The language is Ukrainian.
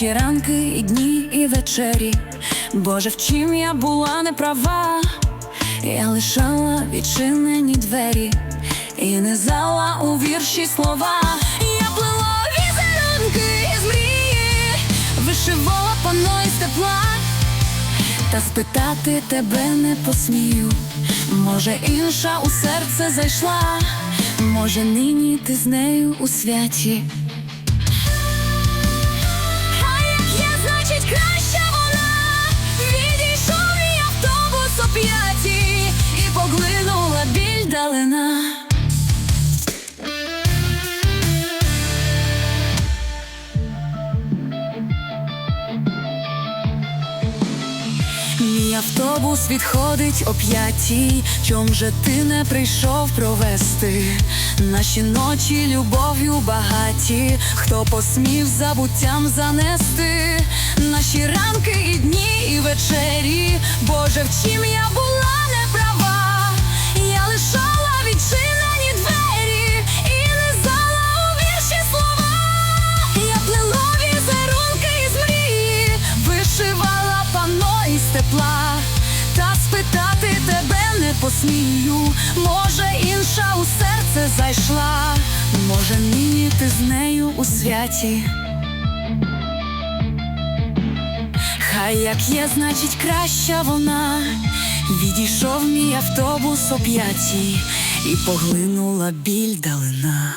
Наші ранки, і дні, і вечері. Боже, в чим я була не права, я лишала відчинені двері і не зала у вірші слова. Я плела візерунки з мрії, вишивала пано із тепла. Та спитати тебе не посмію. Може, інша у серце зайшла, може, нині ти з нею у святі. О п'ятій і поглинула біль далина. Мій автобус відходить о п'ятій. Чом же ти не прийшов провести наші ночі любов'ю багаті, хто посмів забуттям занести наші ранки і дні, і вечері. Боже, в чим я була не права, я лишала відчинені двері і не зала у вірші слова. Я плела візерунки із мрії, вишивала пано із тепла, та спитати тебе не посмію. Може, інша у серце зайшла, може, нині ти з нею у святі. Хай як є, значить, краща вона. Відійшов мій автобус о п'ятій і поглинула біль далина.